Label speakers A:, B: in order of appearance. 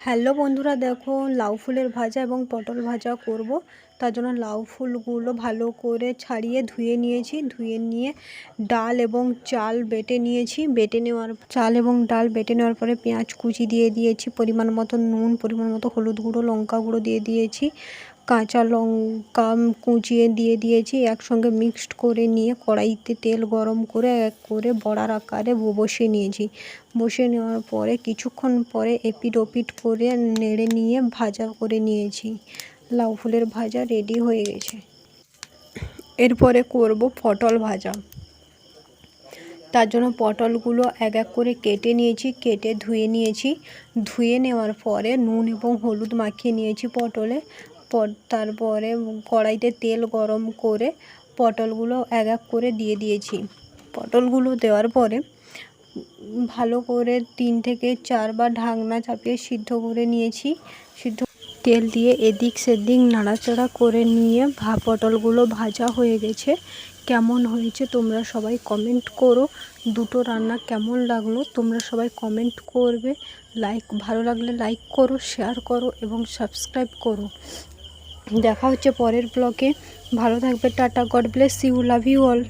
A: Hello বন্ধুরা, দেখো লাউ ফুলের ভাজা এবং পটল ভাজা করব। তার জন্য লাউ ফুলগুলো ভালো করে ছাড়িয়ে ধুয়ে নিয়েছি। ধুয়ে নিয়ে ডাল এবং চাল বেটে নিয়েছি। বেটে নেওয়ার, চাল এবং ডাল বেটে নেওয়ার পরে পেঁয়াজ কুচি দিয়ে দিয়েছি। পরিমাণ মতো নুন, পরিমাণ মতো হলুদ গুঁড়ো, লঙ্কা গুঁড়ো দিয়ে দিয়েছি। কাঁচা লঙ্কা কুচিয়ে দিয়ে দিয়েছি, একসঙ্গে মিক্সড করে নিয়ে কড়াইতে তেল গরম করে এক করে বড়ার আকারে বসিয়ে নিয়েছি। বসিয়ে নেওয়ার পরে কিছুক্ষণ পরে এপিট ওপিট করে নেড়ে নিয়ে ভাজা করে নিয়েছি। লাউ ফুলের ভাজা রেডি হয়ে গেছে। এরপরে করব পটল ভাজা। তার জন্য পটলগুলো এক এক করে কেটে নিয়েছি, কেটে ধুয়ে নিয়েছি। ধুয়ে নেওয়ার পরে নুন এবং হলুদ মাখিয়ে নিয়েছি পটলে। তারপরে কড়াইতে তেল গরম করে পটলগুলো এক এক করে দিয়ে দিয়েছি। পটলগুলো দেওয়ার পরে ভালো করে তিন থেকে চারবার ঢাকনা চাপিয়ে সিদ্ধ করে নিয়েছি। সিদ্ধ তেল দিয়ে এদিক সেদিক নাড়াচাড়া করে নিয়ে ভা পটলগুলো ভাজা হয়ে গেছে। কেমন হয়েছে তোমরা সবাই কমেন্ট করো। দুটো রান্না কেমন লাগল তোমরা সবাই কমেন্ট করবে। লাইক ভালো লাগলে লাইক করো শেয়ার করো এবং সাবস্ক্রাইব করো। দেখা হচ্ছে পরের ব্লকে ভালো থাকবে tata God bless you love you all